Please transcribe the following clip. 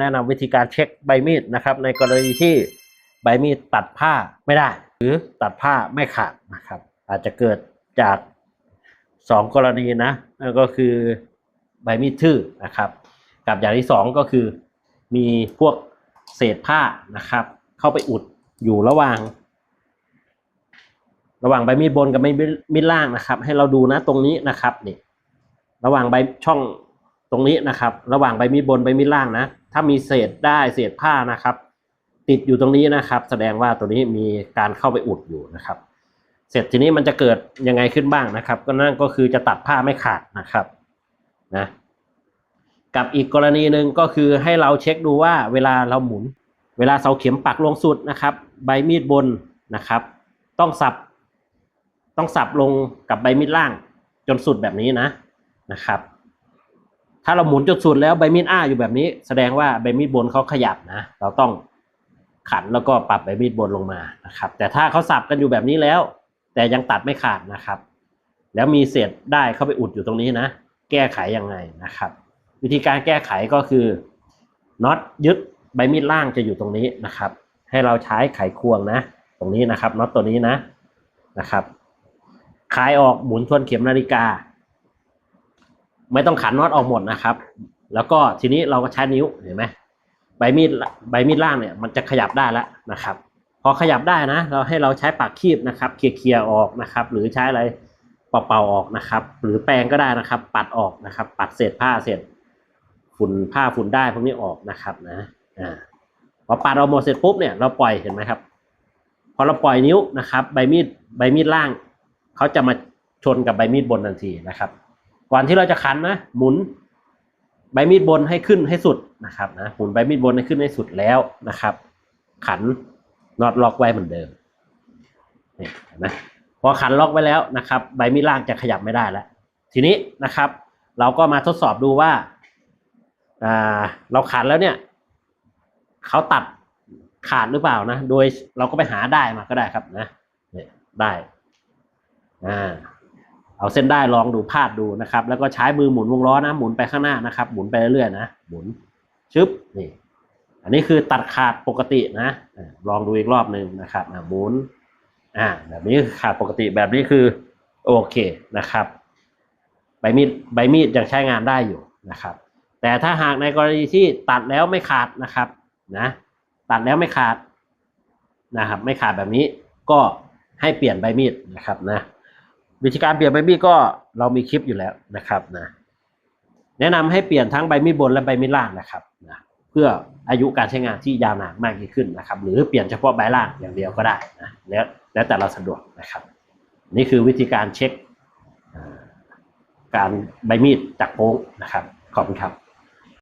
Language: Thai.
แนะนำวิธีการเช็คใบมีดนะครับ ในกรณีที่ใบมีดตัดผ้าไม่ได้ หรือตัดผ้าไม่ขาดนะครับ อาจจะเกิดจากสองกรณีนะนั่นก็คือใบมีดทื่อนะครับ กับอย่างที่สองก็คือ มีพวกเศษผ้านะครับ เข้าไปอุดอยู่ระหว่าง ระหว่างใบมีดบนกับใบมีดล่างนะครับ ให้เราดูนะตรงนี้นะครับนี่ระหว่างใบช่อง ตรงนี้นะครับ ระหว่างใบมีดบนใบมีดล่างนะ ถ้ามีเศษได้เศษผ้านะครับ ติดอยู่ตรงนี้นะครับ แสดงว่าตัวนี้มีการเข้าไปอุดอยู่นะครับ เสร็จทีนี้มันจะเกิดยังไงขึ้นบ้างนะครับ ก็นั่นก็คือจะตัดผ้าไม่ขาดนะครับนะกับอีกกรณีหนึ่งก็คือให้เราเช็คดูว่าเวลาเราหมุน เวลาเสาเข็มปักลงสุดนะครับ ใบมีดบนนะครับ ต้องสับ ต้องสับลงกับใบมีดล่างจนสุดแบบนี้นะนะครับ ถ้าเราหมุนจนสุดแล้วใบมีดอ้าอยู่แบบนี้ แสดงว่าใบมีดบนเขาขยับนะ เราต้องขันแล้วก็ปรับใบมีดบนลงมานะครับ แต่ถ้าเขาสับกันอยู่แบบนี้แล้ว แต่ยังตัดไม่ขาดนะครับ แล้วมีเศษได้เข้าไปอุดอยู่ตรงนี้นะ แก้ไขยังไงนะครับ วิธีการแก้ไขก็คือน็อตยึดใบมีดล่างจะอยู่ตรงนี้นะครับ ให้เราใช้ไขควงนะ ตรงนี้นะครับน็อตตัวนี้นะนะครับคลายออกหมุนทวนเข็มนาฬิกา ไม่ต้องขันน็อตออกหมดนะครับ แล้วก็ทีนี้เราก็ใช้นิ้วเห็นไหมใบมีดใบมีดล่างเนี่ยมันจะขยับได้แล้วนะครับ พอขยับได้นะ เราให้เราใช้ปากคีบนะครับเคลียร์ๆออกนะครับ หรือใช้อะไรเป่าๆออกนะครับ หรือแปรงก็ได้นะครับ ปัดออกนะครับ ปัดเศษผ้าเศษฝุ่นผ้าฝุ่นได้พวกนี้ออกนะครับนะอ่าพอปัดเอาหมดเสร็จปุ๊บเนี่ยเราปล่อยเห็นไหมครับพอเราปล่อยนิ้วนะครับ ใบมีดใบมีดล่างเขาจะมาชนกับใบมีดบนทันทีนะครับ ก่อนที่เราจะขันนะ หมุนใบมีดบนให้ขึ้นให้สุดนะครับนะหมุนใบมีดบนให้ขึ้นให้สุดแล้วนะครับ ขันน็อตล็อกไว้เหมือนเดิมนี่เห็นไหมพอขันล็อกไว้แล้วนะครับ ใบมีดล่างจะขยับไม่ได้แล้ว ทีนี้นะครับ เราก็มาทดสอบดูว่าเราขันแล้วเนี่ยเขาตัดขาดหรือเปล่านะ โดยเราก็ไปหาได้มาก็ได้ครับนะได้อ่า เอาเส้นได้ลองดูพาดดูนะครับ แล้วก็ใช้มือหมุนวงล้อนะหมุนไปข้างหน้านะครับ หมุนไปเรื่อยๆนะหมุนชึบนี่อันนี้คือตัดขาดปกตินะลองดูอีกรอบหนึ่งนะครับหมุนอ่าแบบนี้คือขาดปกติแบบนี้คือโอเคนะครับ ใบมีดใบมีดยังใช้งานได้อยู่นะครับ แต่ถ้าหากในกรณีที่ตัดแล้วไม่ขาดนะครับนะตัดแล้วไม่ขาดนะครับ ไม่ขาดแบบนี้ก็ให้เปลี่ยนใบมีดนะครับนะ วิธีการเปลี่ยนใบมีดก็เรามีคลิปอยู่แล้วนะครับนะแนะนำให้เปลี่ยนทั้งใบมีดบนและใบมีดล่างนะครับนะเพื่ออายุการใช้งานที่ยาวนานมากยิ่งขึ้นนะครับ หรือเปลี่ยนเฉพาะใบล่างอย่างเดียวก็ได้นะแล้วแล้วแต่เราสะดวกนะครับ นี่คือวิธีการเช็คการใบมีดจากโพงนะครับ ขอบคุณครับ